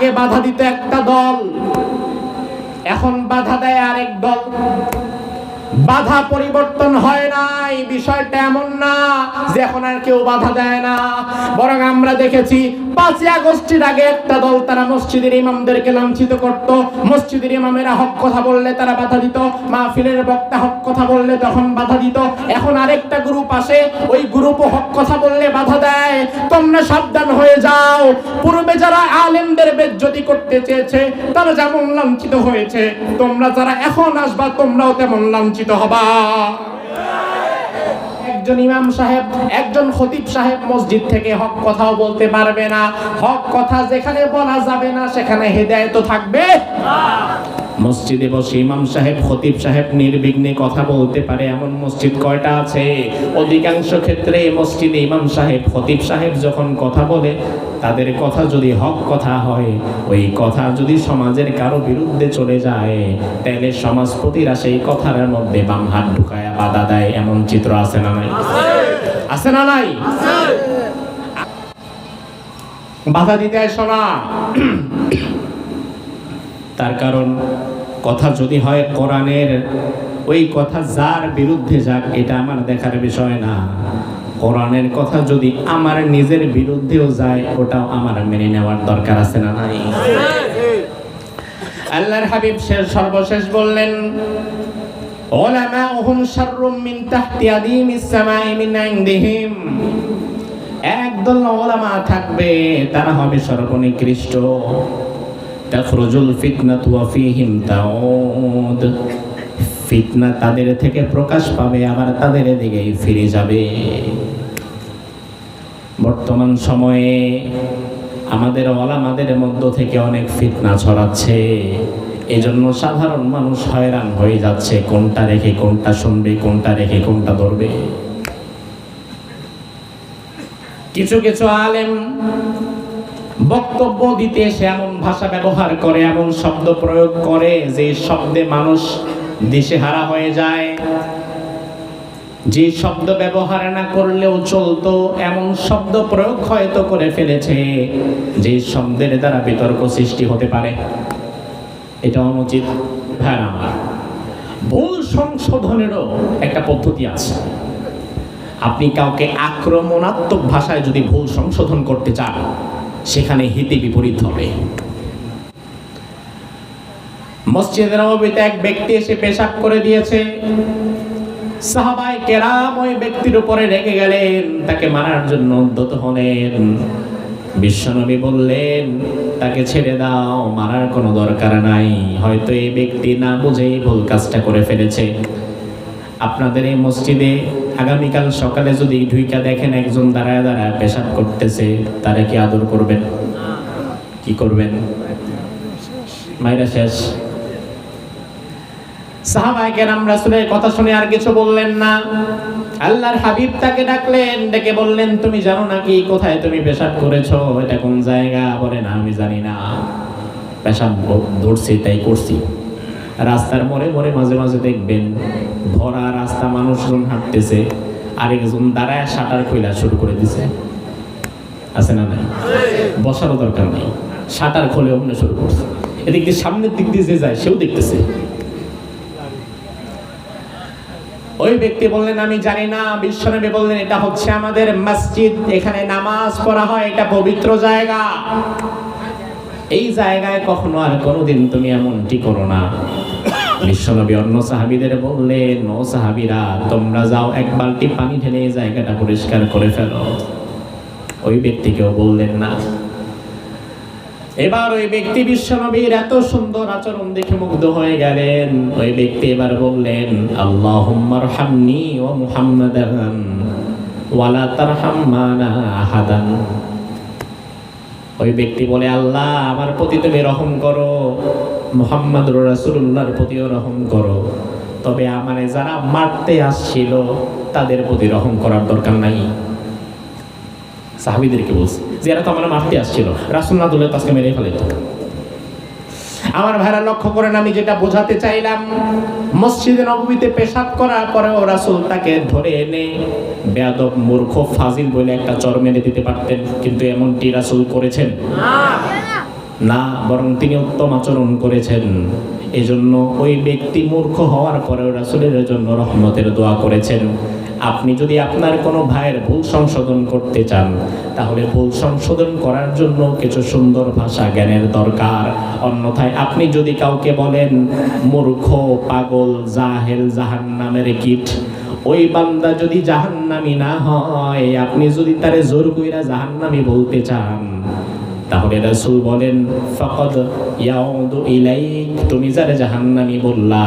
আগে বাধা দিত একটা দল এখন বাধা দেয় আরেক দল। বাধা পরিবর্তন হয় নাই, বিষয়টা এমন না যে এখন আর কেউ বাধা দেয় না। বরং আমরা দেখেছি, পাঁচই আগস্টের আগে একটা দল তারা মসজিদের ইমামদেরকে লাঞ্ছিত করত। মসজিদের ইমামেরা হক কথা বললে তারা বাধা দিত, মাহফিলের বক্তা হক কথা বললে তখন বাধা দিত। এখন আরেকটা গ্রুপ আসে, ওই গ্রুপও হক কথা বললে বাধা দেয়। তোমরা সাবধান হয়ে যাও। পূর্বে যারা আলেমদের বেজ্জতি করতে চেয়েছে, তারা যেমন লাঞ্ছিত হয়েছে, তোমরা যারা এখন আসবা, তোমরাও তেমন লাঞ্ছিত হবা। একজন ইমাম সাহেব, একজন খতিব সাহেব মসজিদ থেকে হক কথাও বলতে পারবে না। হক কথা যেখানে বলা যাবে না, সেখানে হেদায়ত থাকবে। মসজিদে বসে ইমাম সাহেব, খতিব সাহেব নির্বিঘ্নে কথা বলতে পারে। এমন মসজিদ কয়টা আছে? অধিকাংশ ক্ষেত্রে মসজিদে ইমাম সাহেব, খতিব সাহেব যখন কথা বলে, তাদের কথা যদি হক কথা হয়, ওই কথা যদি সমাজের কারও বিরুদ্ধে চলে যায়, তাহলে সমাজপতিরা সেই কথার মধ্যে বাম হাত ঢুকায় বাধা দেয়। এমন চিত্র আছে না নাই? আছে না নাই? বাধা দিতে আসো না। তার কারণ কথা যদি হয় কোরআনের, ওই কথা যার বিরুদ্ধে যাক, এটা আমার দেখার বিষয় না। কোরআনের কথা যদি আমার নিজের বিরুদ্ধেও যায়, ওটাও আমার মেনে নেওয়ার দরকার আছে না নাই? আল্লাহর হাবিব শেষ সর্বশেষ বললেন একদল ওলামা থাকবে, তারা হবে সর্বনিকৃষ্ট। তাখরুজুল ফিতনাতু ওয়া ফীহিম তাউদ। ফিতনা তাদের থেকে প্রকাশ পাবে, আবার তাদের দিকেই ফিরে যাবে। বর্তমান সময়ে আমাদের ওলামাদের মধ্য থেকে অনেক ফিতনা ছড়াচ্ছে। এজন্য সাধারণ মানুষ হয়রান হয়ে যাচ্ছে, কোনটা রেখে কোনটা শুনবে, কোনটা রেখে কোনটা ধরবে। কিছু কিছু আলেম বক্তব্য দিতে সে এমন ভাষা ব্যবহার করে, এমন শব্দ প্রয়োগ করে যে শব্দে মানুষ দিশেহারা হয়ে যায়। যে শব্দ ব্যবহার না করলেও চলতো, এমন শব্দ প্রয়োগ হয়তো করে ফেলেছে, যে শব্দের দ্বারা বিতর্ক সৃষ্টি হতে পারে। এটা অনুচিত হ্যাঁ আমার। ভুল সংশোধনেরও একটা পদ্ধতি আছে। আপনি কাউকে আক্রমণাত্মক ভাষায় যদি ভুল সংশোধন করতে চান সেখানে হিতে বিপরীত হবে। মসজিদের নববীতে এক ব্যক্তি এসে পেশাব করে দিয়েছে। সাহাবাই কেরাম ওই ব্যক্তির উপরে রেগে গেলেন, তাকে মারার জন্য উদ্যত হলেন। বিশ্বনবী বললেন, তাকে ছেড়ে দাও, মারার কোনো দরকার নাই। হয়তো এই ব্যক্তি না বুঝেই ভুল কাজটা করে ফেলেছে। আপনাদের এই মসজিদে আগামীকাল সকালে যদি ঢুইকা দেখেন একজন দাঁড়ায় দাঁড়ায় পেশাব করতেছে, তারা কি আদর করবেন? কি করবেন? মাইরা শেষ। তুমি জানো নাকি কোথায় তুমি করেছ? আমি জানি না। ধরছি, তাই করছি। রাস্তার মোড়ে মোড়ে মাঝে মাঝে দেখবেন ভরা রাস্তা মানুষজন হাঁটতেছে, আরেকজন দাঁড়ায় শাটার খোলা শুরু করে দিছে। আছে না নাই? বসারও দরকার নেই। শাটার খোলে অন্য শুরু করছে। এদিক দিয়ে সামনের দিক দিয়ে যে যায়, সেও দেখতেছে। ওই ব্যক্তি বললেন, আমি জানি না বিশ্বনবী বললেন, এটা হচ্ছে আমাদের মসজিদ। এখানে নামাজ পড়া হয়, এটা পবিত্র জায়গা। এই জায়গায় কখনো আর কোনোদিন তুমি এমনটি করো না। বিশ্বনবী অন্য সাহাবিদের বললেন ও সাহাবিরা, তোমরা যাও, এক বালতি পানি ঢেলে জায়গাটা পরিষ্কার করে ফেলো। ওই ব্যক্তিকেও বললেন, না। এবার ওই ব্যক্তি বিশ্বনবীর এত সুন্দর আচরণ দেখে মুগ্ধ হয়ে গেলেন। ওই ব্যক্তি এবার বললেন আল্লাহুম্মার হামনি ও মুহাম্মাদান, ওয়ালা তারহাম মানা আহাদান। ওই ব্যক্তি বলে, আল্লাহ, আমার প্রতি তুমি রহম করো। মোহাম্মদ রাসুল্লাহর প্রতিও রহম করো। তবে আমার যারা মারতে আসছিল, তাদের প্রতি রহম করার দরকার নাই। সাহাবিদেরকে বলছি যে এরা তো আমার মারতে আসছিল রাসুল্লাহ না দুলে তাকে মেরে ফেলে আমার ভাইরা লক্ষ্য করেন, আমি যেটা বোঝাতে চাইলাম, মসজিদে নবমীতে পেশাব করার পরে পরেও রাসুল তাকে ধরে এনে বেয়াদব, মূর্খ, ফাজিল বলে একটা চর মেরে দিতে পারতেন, কিন্তু এমনটি রাসুল করেছেন না, বরং তিনি উত্তম আচরণ করেছেন। এজন্য ওই ব্যক্তি মূর্খ হওয়ার পরেও রাসূলের জন্য রহমতের দোয়া করেছেন। আপনি যদি আপনার কোনো ভাইয়ের ভুল সংশোধন করতে চান, তাহলে ভুল সংশোধন করার জন্য কিছু সুন্দর ভাষা জ্ঞানের দরকার। অন্যথায় আপনি যদি কাউকে বলেন, মূর্খ, পাগল, জাহেল, জাহান্নামের কীট। ওই বান্দা যদি জাহান্নামি না হয়, আপনি যদি তারে জোর কইরা জাহান্নামি বলতে চান তাহলে রাসূল বলেন, ফাকাদ ইয়াউদু ইলাইক। তুমি যারা জাহান্নামি বললা,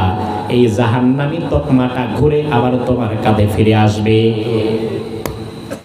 এই জাহান্নামি তকমাটা ঘুরে আবার তোমার কাঁধে ফিরে আসবে।